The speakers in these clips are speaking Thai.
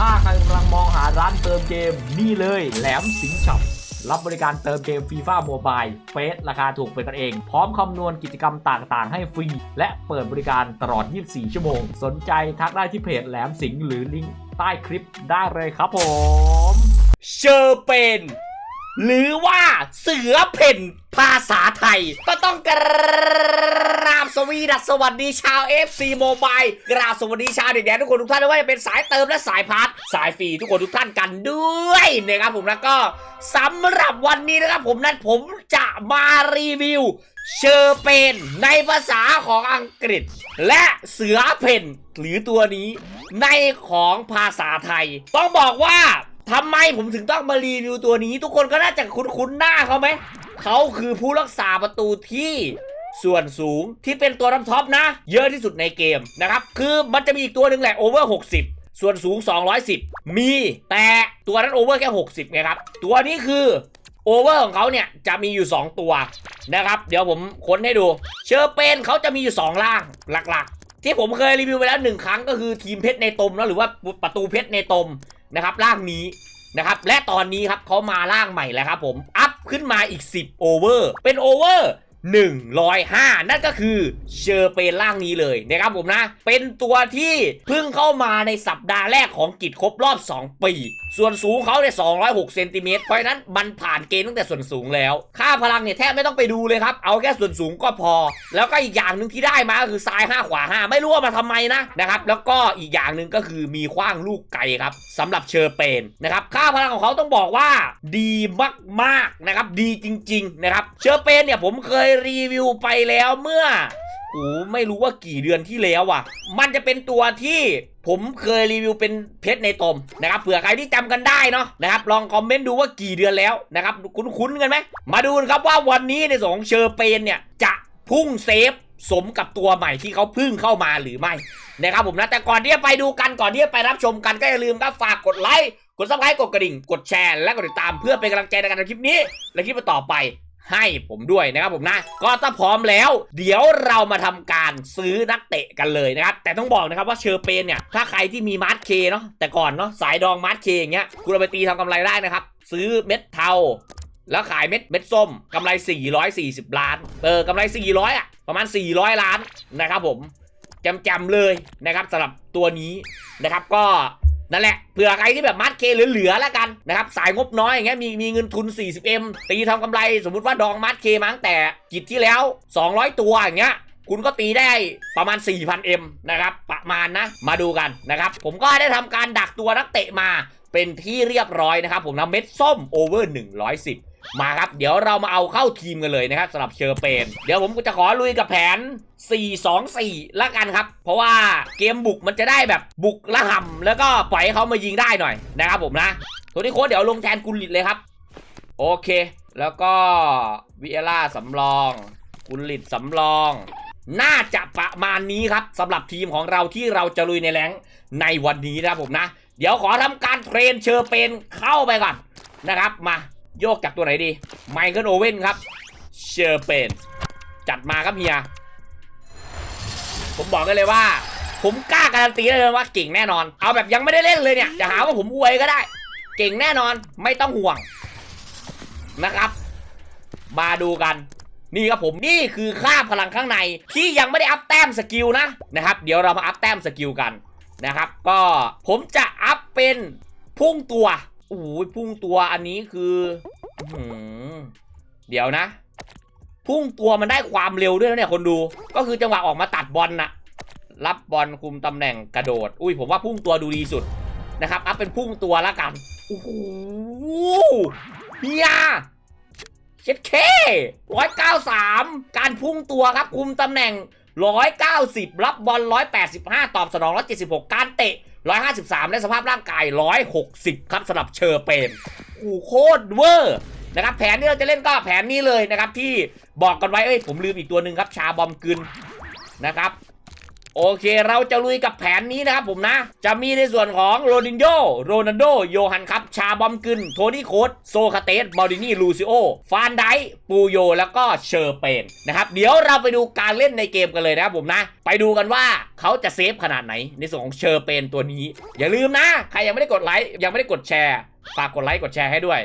ถ้าใครกำลังมองหาร้านเติมเกมนี่เลยแหลมสิงช็อปรับบริการเติมเกมฟีฟ่าโมบายเฟสราคาถูกเป็นกันเอง พร้อมคำนวณกิจกรรมต่างๆ ให้ฟรี และเปิดบริการตลอด 24 ชั่วโมง สนใจทักได้ที่เพจแหลมสิงหรือลิงก์ใต้คลิปได้เลยครับผม เชอร์เป็น หรือว่าเสือเพ่นภาษาไทย ก็ต้องกร บสวีดัสสวัสดีชาว FC Mobile กราบสวัสดีชาวเด็กแดนทุกคนทุกท่านไม่ว่าจะเป็นสายเติมและสายพาร์ทสายฟรีทุกคนทุกท่านกันด้วยนะครับผมแล้วก็สำหรับวันนี้นะครับผมนั้นผมจะมารีวิวเชอร์เปนในภาษาของอังกฤษ และเสือเพนหรือตัวนี้ในของภาษาไทย ต้องบอกว่าทำไมผมถึงต้องมารีวิวตัวนี้ ทุกคนก็น่าจะคุ้นๆหน้าเขาไหมเขาคือผู้รักษาประตูที่ ส่วนสูงที่เป็นตัวท็อปๆนะ เยอะที่สุดในเกมนะครับ คือมันจะมีอีกตัวหนึ่งแหละโอเวอร์60ส่วนสูง 210 มีแต่ตัวนั้นโอเวอร์แค่ 60ไงครับ ตัวนี้คือโอเวอร์ของเขาเนี่ย จะมีอยู่ 2 ตัวนะครับ เดี๋ยวผมค้นให้ดู เชอร์เปนเขาจะมีอยู่ 2 ล่างหลักๆ ที่ผมเคยรีวิวไปแล้วหนึ่งครั้งก็คือทีมเพชรในตมนะหรือว่าประตูเพชรในตมนะครับล่างนี้นะครับและตอนนี้ครับเขามาล่างใหม่แล้วครับผม อัพขึ้นมาอีก 10โอเวอร์เป็นโอเวอร์ 105 นั่นก็คือเชอร์เปนล่างนี้เลยนะครับผมนะ เป็นตัวที่เพิ่งเข้ามาในสัปดาห์แรกของกิจครบรอบ 2 ปี ส่วนสูงเขาเนี่ย206เซนติเมตรเพราะฉะนั้นมันผ่านเกณฑ์ตั้งแต่ส่วนสูงแล้ว ค่าพลังเนี่ยแทบไม่ต้องไปดูเลยครับ เอาแค่ส่วนสูงก็พอ แล้วก็อีกอย่างหนึ่งที่ได้มาก็คือซ้าย 5 ขวา 5 ไม่รู้ว่ามาทำไมนะนะครับ แล้วก็อีกอย่างหนึ่งก็คือมีขว้างลูกไก่ครับสำหรับเชอร์เปนนะครับ ค่าพลังของเขาต้องบอกว่าดีมากๆนะครับ ดีจริง ๆ นะครับ เชอร์เปนเนี่ยผมเคยรีวิวไปแล้วเมื่อโอ้ไม่รู้ว่ากี่เดือนที่แล้วอะ มันจะเป็นตัวที่ ผมเคยรีวิวเป็นเพชรในตมนะครับเผื่อใครที่จำกันได้เนาะนะครับลองคอมเมนต์ดูว่ากี่เดือนแล้วนะครับคุ้นๆกันไหมมาดูกันครับว่าวันนี้ในส่วนของเชอร์เปนเนี่ยจะพุ่งเซฟสมกับตัวใหม่ที่เขาพึ่งเข้ามาหรือไม่นะครับผมนะแต่ก่อนที่จะไปดูกันก่อนที่จะไปรับชมกันก็อย่าลืมครับฝากกดไลค์กดซับสไครต์กดกระดิ่ง กดแชร์และกดติดตามเพื่อเป็นกำลังใจในการทำคลิปนี้ และคลิปต่อไป ให้ผมด้วยนะครับผมนะ ก็ถ้าพร้อมแล้ว เดี๋ยวเรามาทำการซื้อนักเตะกันเลยนะครับ แต่ต้องบอกนะครับว่าเชอร์เปนเนี่ย ถ้าใครที่มีมาร์ทเคเนาะแต่ก่อนเนาะสายดองมาร์ทเคอย่างเงี้ยคุณเอาไปตีทำกำไรได้นะครับ ซื้อเม็ดเทาแล้วขายเม็ดเม็ดส้มกำไร 440 ล้าน เออกำไร 400 อะ ประมาณ 400 ล้านนะครับผมจำๆเลยนะครับสำหรับตัวนี้นะครับก็ นั่นแหละเผื่อใครที่แบบมัดเคเหลือๆแล้วกันนะครับสายงบน้อยอย่างเงี้ยมีมีเงินทุน 40M ตีทำกำไรสมมุติว่าดองมัดเคมั้งแต่กิจที่แล้ว 200 ตัวอย่างเงี้ยคุณก็ตีได้ประมาณ 4,000M นะครับ ประมาณนะ มาดูกันนะครับ ผมก็ได้ทำการดักตัวนักเตะมาเป็นที่เรียบร้อยนะครับ ผมนะเม็ดส้มโอเวอร์ 110 มาครับ เดี๋ยวเรามาเอาเข้าทีมกันเลยนะครับสำหรับเชอร์เปน เดี๋ยวผมจะขอลุยกับแผน 4-2-4 ละกันครับ เพราะว่าเกมบุกมันจะได้แบบบุกละห่ำแล้วก็ปล่อยให้เขามายิงได้หน่อยนะครับผมนะโทนี่โค้ดเดี๋ยวลงแทนกุลิตเลยครับ โอเค แล้วก็วิเอล่าสำรอง กุลิตสำรอง น่าจะประมาณนี้ครับสำหรับทีมของเราที่เราจะลุยในแรงในวันนี้นะครับผมนะ เดี๋ยวขอทำการเทรนเชอร์เปนเข้าไปก่อนนะครับมา โยกจากตัวไหนดี ไมเคิลโอเว่นครับ เชอร์เปนจัดมาครับเฮีย ผมบอกกันเลยว่า ผมกล้าการันตีได้เลยว่าเก่งแน่นอน เอาแบบยังไม่ได้เล่นเลยเนี่ย จะหาว่าผมอวยก็ได้ เก่งแน่นอน ไม่ต้องห่วงนะครับ มาดูกัน นี่ครับผมนี่คือค่าพลังข้างในที่ยังไม่ได้อัพแต้มสกิลนะนะครับ เดี๋ยวเรามาอัพแต้มสกิลกันนะครับ ก็ผมจะอัพเป็นพุ่งตัว โอ้ยพุ่งตัวอันนี้คืออื้อหือเดี๋ยวนะ พุ่งตัวมันได้ความเร็วด้วยนะเนี่ยคนดู ก็คือจังหวะออกมาตัดบอลน่ะ รับบอลคุมตำแหน่งกระโดด อุ้ยผมว่าพุ่งตัวดูดีสุดนะครับอัพเป็นพุ่งตัวละกัน โอ้โหเฮียเช็ดเคร้อยเก้าสามการพุ่งตัวครับคุมตำแหน่ง ร้อยเก้าสิบรับบอลร้อยแปดสิบห้าตอบสนองร้อยเจ็ดสิบหกการเตะร้อยห้าสิบสามและสภาพร่างกายร้อยหกสิบครับสำหรับเชอร์เปนโอ้โหโคตรเวอร์นะครับแผนที่เราจะเล่นก็แผนนี้เลยนะครับที่บอกกันไว้เอ้ยผมลืมอีกตัวหนึ่งครับชาบอมกึนนะครับ โอเคเราจะลุยกับแผนนี้นะครับผมนะ จะมีในส่วนของโรนินโญ่โรนัลโด โยฮันครับ ชาบอมกึน โทนี่โคสโซคาเตสบอลดินี่ลูซิโอ ฟานไดปูโย แล้วก็เชอร์เปนนะครับ เดี๋ยวเราไปดูการเล่นในเกมกันเลยนะครับผมนะ ไปดูกันว่าเขาจะเซฟขนาดไหน ในส่วนของเชอร์เปนตัวนี้ อย่าลืมนะ ใครยังไม่ได้กดไลค์ ยังไม่ได้กดแชร์ ฝากกดไลค์ กดแชร์ให้ด้วย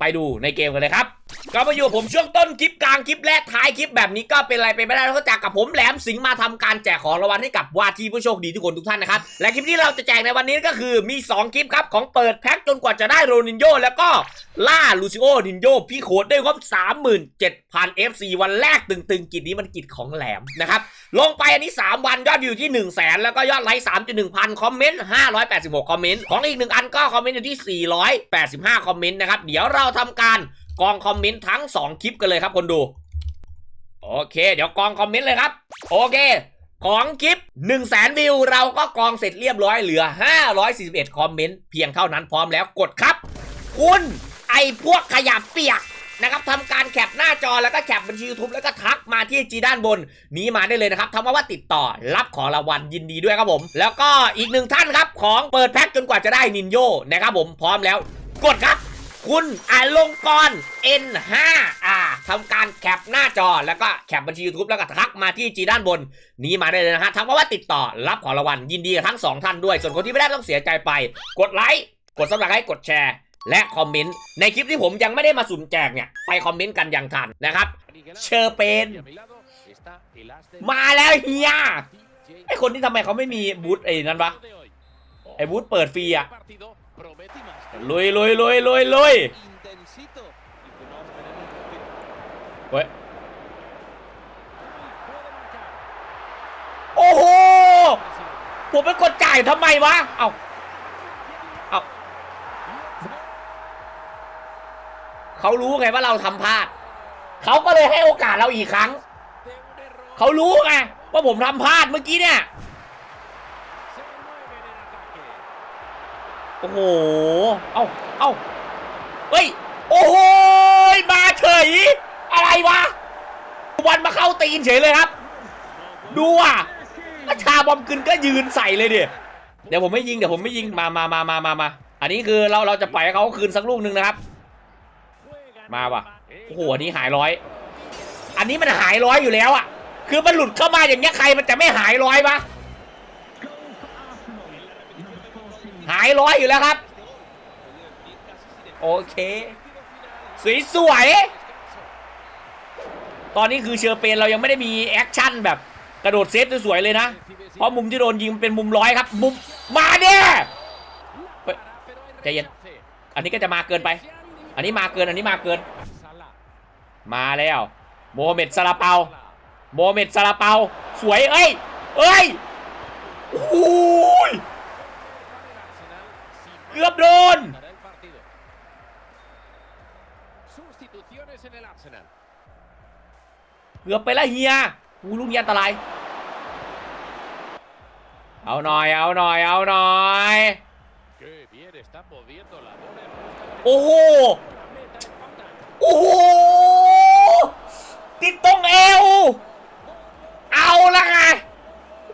ไปดูในเกมกันเลยครับ ก็มาอยู่ผมช่วงต้นคลิปกลางคลิปและท้ายคลิปแบบนี้ก็เป็นอะไรไปไม่ได้นอกจากกับผมแหลมสิงห์มาทำการแจกของรางวัลให้กับว่าที่ผู้โชคดีทุกคนทุกท่านนะครับ และคลิปที่เราจะแจกในวันนี้ก็คือมี 2 คลิปครับ ของเปิดแพ็คจนกว่าจะได้โรนินโญ่แล้วก็ล่าลูซิโอนินโญ่พี่โคดได้ครบ37,000 FC วันแรกตึงๆกิจนี้มันกิจของแหลมนะครับลงไปอันนี้ 3 วันยอดวิวที่1 0 0 0 0แสนแล้วก็ยอดไลค์3.1พันคอมเมนต์586คอมเมนต์ของอีกหนึ่งอันก็คอมเมนต์อยู่ที่ 485 คอมเมนต์นะครับเดี๋ยวเราทำการกองคอมเมนต์ทั้ง 2 คลิปกันเลยครับคนดู โอเค เดี๋ยวกองคอมเมนต์เลยครับ โอเค ของคลิป 1 0 0 0 0แสนวิว เราก็กองเสร็จเรียบร้อยเหลือ 541 คอมเมนต์เพียงเท่านั้นพร้อมแล้วกดครับ คุณไอพวกขยับเปียกนะครับทำการแคปหน้าจอแล้วก็แคปบัญชี YouTube แล้วก็ทักมาที่จีด้านบน นี้มาได้เลยนะครับทำมาว่าติดต่อรับของรางวัลยินดีด้วยครับผม แล้วก็อีกหนึ่งท่านครับของเปิดแพ็คจนกว่าจะได้นินโยนะครับผมพร้อมแล้วกดครับ คุณอาลงกรณ์ N5R ทำการแคปหน้าจอแล้วก็แคปบัญชี YouTube แล้วก็ทักมาที่จีด้านบน นี้มาได้เลยนะฮะทำมาว่าติดต่อรับของรางวัลยินดีกับทั้งสองท่านด้วย ส่วนคนที่ไม่ได้ต้องเสียใจไป กดไลค์กดซัครต์กดแชร์ และคอมเมนต์ในคลิปที่ผมยังไม่ได้มาสุ่มแจกเนี่ยไปคอมเมนต์กันอย่างทันนะครับเชอร์เปนมาแล้วเฮียไอคนที่ทำไมเขาไม่มีบูธไอ้นั่นวะไอ้บูธเปิดฟรีอะ ลุยลุยลุยลุยลุยเฮ้ยโอ้โห ผมไปกดจ่ายทำไมวะ เอ้า เอ้า เขารู้ไงว่าเราทำพลาด เขาก็เลยให้โอกาสเราอีกครั้ง เขารู้ไงว่าผมทำพลาดเมื่อกี้เนี่ย โอ้โห เอ้า เอ้า เฮ้ย โอ้โห มาเฉย อะไรวะ วันมาเข้าตีนเฉยเลยครับ ดูอะอาชาบอมกึนก็ยืนใส่เลยดิเดี๋ยวผมไม่ยิงเดี๋ยวผมไม่ยิง มามามามามามา อันนี้คือเราเราจะปล่อยเขาคืนสักลูกหนึ่งนะครับ มาว่ะ โอ้โห อันนี้หายร้อย อันนี้มันหายร้อยอยู่แล้วอะ คือมันหลุดเข้ามาอย่างเงี้ยใครมันจะไม่หายร้อยปะ หายร้อยอยู่แล้วครับ โอเค สวยๆ ตอนนี้คือเชอร์เปนเรายังไม่ได้มีแอคชั่นแบบกระโดดเซฟสวยๆเลยนะ เพราะมุมที่โดนยิงเป็นมุมร้อยครับ มุมมาเนี่ยใจเย็น อันนี้ก็จะมาเกินไป อันนี้มาเกิน อันนี้มาเกิน มาแล้ว โมเมดซาลาเปา โมเมดซาลาเปา สวย เอ้ย เอ้ยโอ้ย กือบโดน เกือบไปแล้วเฮียอูลูกนี้อันตราย เอาหน่อย เอาหน่อย เอาหน่อย โอ้โห โอ้โห ติดตรงเอว เอาละไง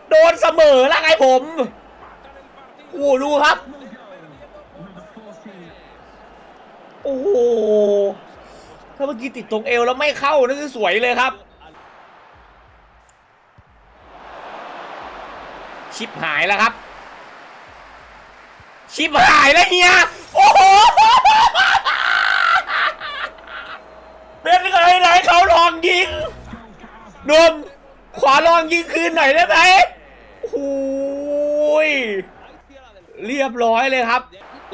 โดนเสมอละไงผม โอ้ดูครับ โอ้โห ถ้าเมื่อกี้ติดตรงเอวแล้วไม่เข้านั่นคือสวยเลยครับ ชิปหายแล้วครับ ชิปหายแล้วเฮีย โอ้โห เป็นไงไหนเขาลองยิงนุ่มขอลองยิงคืนหน่อยได้ไหมโอ้ยเรียบร้อยเลยครับ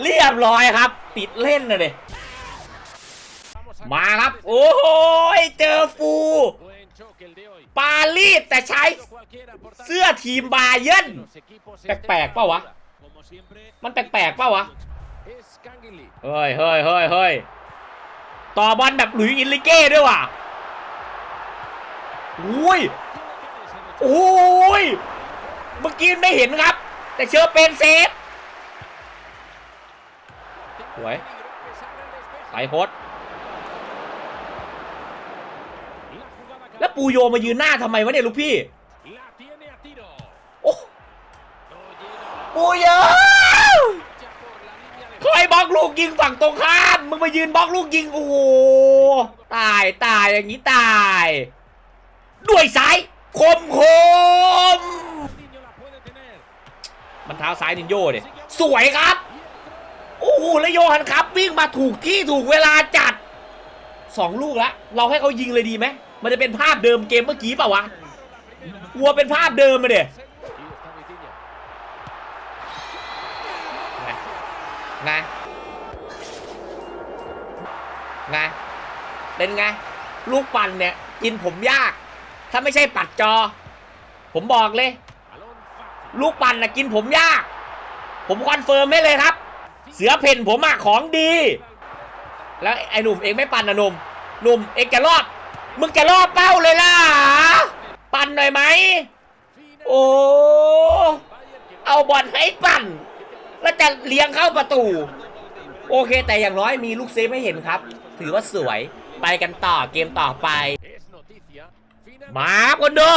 เรียบร้อยครับ ติดเล่นนะเดย มาครับ โอ้โหเจอฟู ปารีสแต่ใช้เสื้อทีมบาเยินแปลกๆเปล่าวะ มันแปลกๆเปล่าวะ เฮ้ยเฮ้ยเฮ้ยเฮ้ยต่อบอลแบบหลุยอินลิเก้ด้วยว่ะอุ้ยโอ้ย เมื่อกี้ไม่เห็นครับ แต่เชอร์เป็นเซฟ สวยไปโคต แล้วปูโยมายืนหน้าทำไมวะเนี่ยลูกพี่ โอ้ปูเยอะคอยบล็อกลูกยิงฝั่งตรงข้ามมึงมายืนบล็อกลูกยิงโอ้โหตายตายอย่างนี้ตาย ด้วยซ้ายคมคมมันเท้าซ้ายนินโย่เนี่ยสวยครับโอ้โหแล้วโยฮันครับวิ่งมาถูกที่ถูกเวลาจัดสองลูกแล้วเราให้เขายิงเลยดีไหม มันจะเป็นภาพเดิมเกมเมื่อกี้เปล่าวะกลัวเป็นภาพเดิมมาเลยไงไงเป็นไง ลูกปั่นเนี่ย กินผมยาก ถ้าไม่ใช่ปัดจอ ผมบอกเลย ลูกปั่นนะกินผมยาก ผมคอนเฟิร์มไม่เลยครับ เสือเพ่นผมอะของดี แล้วไอ้หนุ่มเองไม่ปั่นนะหนุ่มหนุ่มเองจะรอด มึงจะรอเป้าเลยล่ะ ปั่นหน่อยไหม โอ้ เอาบอลให้ปั่น แล้วจะเลี้ยงเข้าประตู โอเค แต่อย่างน้อยมีลูกเซฟให้เห็นครับ ถือว่าสวย ไปกันต่อเกมต่อไป มาครับคนดู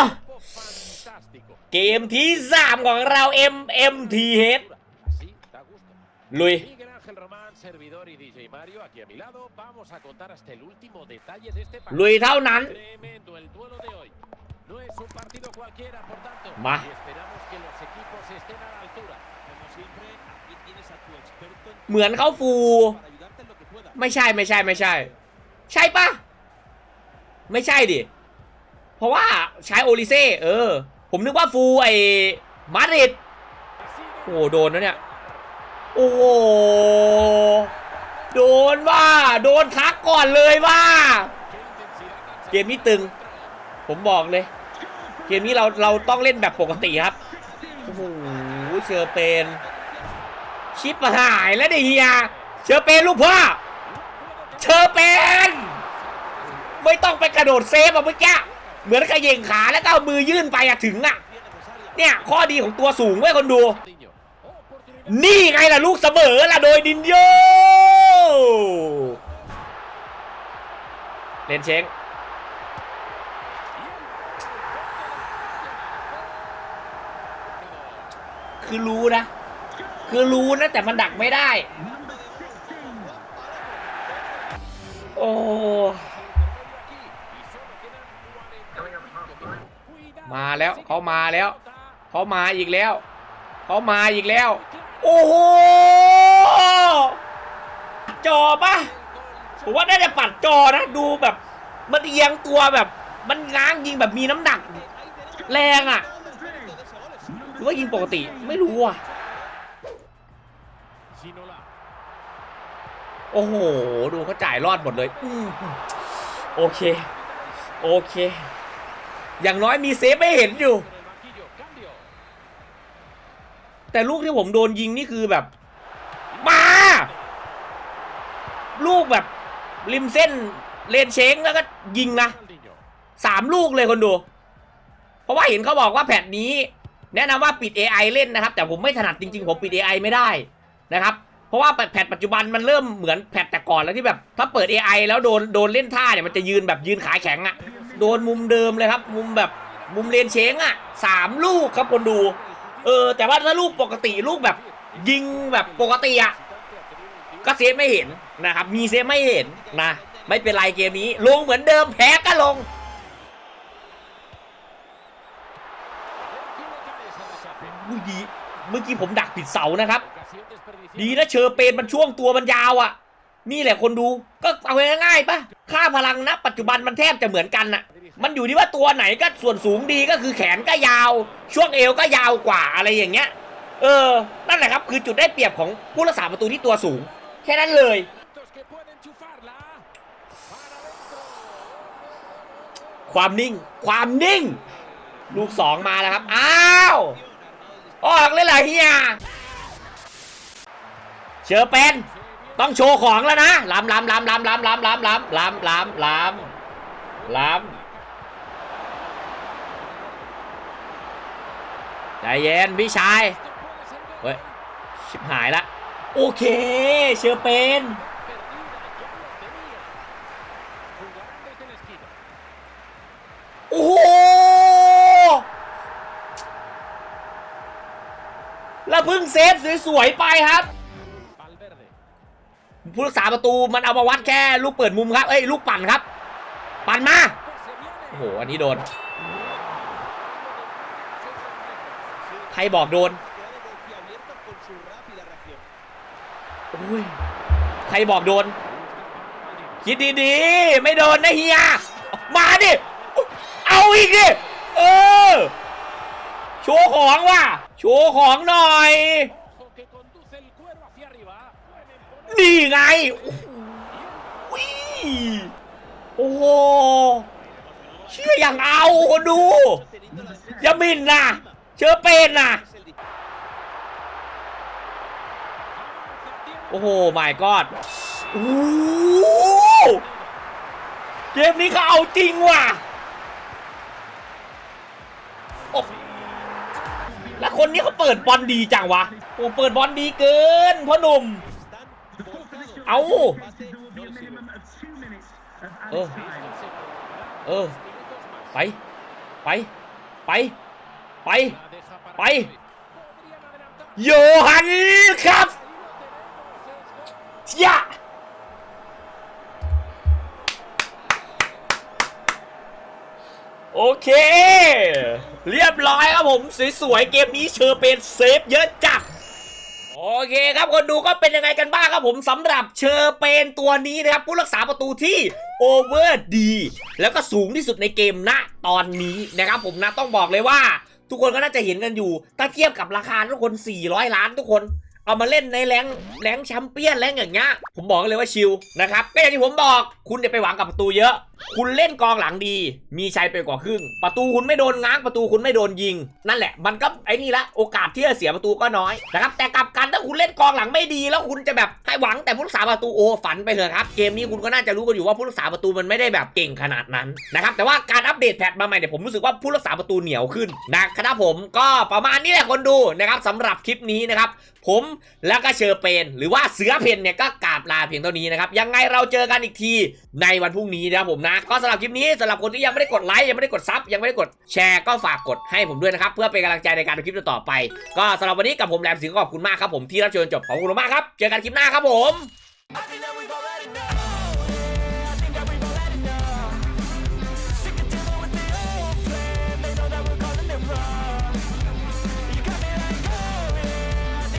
เกมที่ 3 ของเรา MMTH ลุย Ángel Román, servidor y DJ Mario, aquí a mi lado, vamos a contar hasta el último detalle de este ลุย partido. เท่านั้น Tremendo el duelo de hoy. No es un partido cualquiera, por tanto, Ma. y esperamos que los equipos estén a la altura. Como siempre, aquí tienes a tu experto en เหมือนเขาฟู para ayudarte en lo que pueda. ไม่ใช่ไม่ใช่ไม่ใช่ ใช่ปะไม่ใช่ดิ เพราะว่าใช้โอลิเซ่เออ ผมนึกว่าฟูไอ้มาดริดโอ้โหโดนนะเนี่ย โอ้โห โดนว่าโดนทักก่อนเลยว่า เกมนี้ตึง ผมบอกเลย เกมนี้เราเราต้องเล่นแบบปกติครับ โอ้โห เชอร์เปน ชิปหายแล้วเดียเฮีย เชอร์เปนลูกพ่อ เชอร์เปน ไม่ต้องไปกระโดดเซฟอะเมื่อกี้ เหมือนกระเยงขาแล้วก็เอามือยื่นไปอะถึงอะเนี่ย ข้อดีของตัวสูงเว้ยคนดู นี่ไงล่ะลูกเสมอล่ะโดยดินโย เล่นเช้งคือรู้นะ คือรู้นะ แต่มันดักไม่ได้ โอ้ มาแล้วเขามาแล้วเขามาอีกแล้วเขามาอีกแล้ว โอ้โหจอปะผมว่าน่าจะปัดจอนะดูแบบมันเอียงตัวแบบมันง้างยิงแบบมีน้ำหนัก แรงอะ่ะหรือว่ายิงปกติไม่รู้อะโอ้โห ดูเขาจ่ายรอดหมดเลยอโอเค โอเค อย่างน้อยมีเซฟไม่เห็นอยู่ แต่ลูกที่ผมโดนยิงนี่คือแบบ มา ลูกแบบริมเส้นเลนเช้งแล้วก็ยิงนะสามลูกเลยคนดู เพราะว่าเห็นเขาบอกว่าแพทนี้ แนะนำว่าปิด AI เล่นนะครับ แต่ผมไม่ถนัดจริงๆ ผมปิด AI ไม่ได้นะครับเพราะว่าแพทปัจจุบันมันเริ่มเหมือนแพทแต่ก่อนแล้วที่แบบ ถ้าเปิด AI แล้วโดนโดนเล่นท่าเนี่ยมันจะยืนแบบยืนขาแข็งอะโดนมุมเดิมเลยครับ มุมแบบมุมเลนเช้งอะสามลูกครับคนดู เออ แต่ว่าถ้าลูกปกติลูกแบบยิงแบบปกติอะก็เซฟไม่เห็นนะครับ มีเซฟไม่เห็นนะ ไม่เป็นไรเกมนี้ ลงเหมือนเดิมแพ้ก็ลงอุ้ยดีเมื่อกี้ผมดักผิดเสานะครับ ดีนะเชอร์เปนมันช่วงตัวมันยาวอะ่ะ นี่แหละคนดู ก็เอาง่ายๆปะค่าพลังนะปัจจุบันมันแทบจะเหมือนกันน่ะ มันอยู่ที่ว่าตัวไหนก็ส่วนสูงดีก็คือแขนก็ยาว ช่วงเอวก็ยาวกว่าอะไรอย่างเงี้ย เออ นั่นแหละครับคือจุดได้เปรียบของผู้รักษาประตูที่ตัวสูง แค่นั้นเลย ความนิ่ง ความนิ่ง ลูกสองมาแล้วครับ อ้าว ออกเลยเหรอเฮียเชอร์เป็นต้องโชว์ของแล้วนะล้ำล้ำล้ำล้ำล้ำล้ำล้ำล้ำล้ำล้ำล้ำล้ำ ใจเย็นพี่ชาย เฮ้ย ชิบหายละ โอเคเชอร์เปนโอ้โหแล้วเพิ่งเซฟสวยๆไปครับผู้รักษาประตูมันเอามาวัดแค่ลูกเปิดมุมครับ เอ้ยลูกปั่นครับ ปั่นมา โอ้โห อันนี้โดน ใครบอกโดนโอ้ยใครบอกโดน คิดดีๆ ไม่โดนนะเฮีย มาดิ เอาอีกดิ เออ โชว์ของว่ะ โชว์ของหน่อย นี่ไง โอ้โหโอ้โหเชื่ออย่างเอาคนดู อย่ามินนะ เชื่อเป็นนะโอ้โหไม่กอดโอ้เกมนี้เขาเอาจริงว่ะแล้วคนนี้เขาเปิดบอลดีจังวะ โอ้เปิดบอลดีเกินพ่อหนุ่ม เอาเออ เออ ไป ไป ไป ไป La deja para Pai. Pedri. Podrían adelantar. โยฮันครับยะโอเค เรียบร้อยครับผม สวยๆ เกมนี้เชอร์เป็นเซฟเยอะจัดโอเคครับคนดูก็เป็นยังไงกันบ้างครับผมสำหรับเชอร์เป็นตัวนี้นะครับผู้รักษาประตูที่โอเวอร์ดี แล้วก็สูงที่สุดในเกมณตอนนี้นะครับผมนะต้องบอกเลยว่า ทุกคนก็น่าจะเห็นกันอยู่ ถ้าเทียบกับราคาทุกคน 400 ล้านทุกคนเอามาเล่นในแรงแรงแชมเปี้ยนแรงอย่างเงี้ยผมบอกเลยว่าชิลนะครับก็อย่างที่ผมบอกคุณอย่าไปหวังกับประตูเยอะ คุณเล่นกองหลังดี มีชัยไปกว่าครึ่ง ประตูคุณไม่โดนง้างประตูคุณไม่โดนยิง นั่นแหละ มันก็ไอ้นี่ละโอกาสที่จะเสียประตูก็น้อยนะครับแต่กลับกันถ้าคุณเล่นกองหลังไม่ดี แล้วคุณจะแบบให้หวังแต่ผู้รักษาประตูโอ้ฝันไปเถอะครับเกมนี้คุณก็น่าจะรู้กันอยู่ว่าผู้รักษาประตูมันไม่ได้แบบเก่งขนาดนั้นนะครับแต่ว่าการอัปเดตแพทมาใหม่เนี่ยผมรู้สึกว่าผู้รักษาประตูเหนียวขึ้นนะครับผมก็ประมาณนี้แหละคนดูนะครับสำหรับคลิปนี้นะครับผมแล้วก็เชอร์เปน หรือว่าเสือเพนเนี่ยก็กราบลาเพียงเท่านี้นะครับยังไงเราเจอกันอีกทีในวันพรุ่งนี้นะครับผมนะก็สำหรับคลิปนี้สำหรับคนที่ยังไม่ได้กดไลค์ยังไม่ได้กดซับยังไม่ได้กดแชร์ก็ฝากกดให้ผมด้วยนะครับ เพื่อเป็นกำลังใจในการทำคลิปต่อไป ก็สำหรับวันนี้กับผมแรมสิงห์ขอบคุณมากครับผมที่รับชมจนจบขอบคุณมากครับเจอกันคลิปหน้าครับผม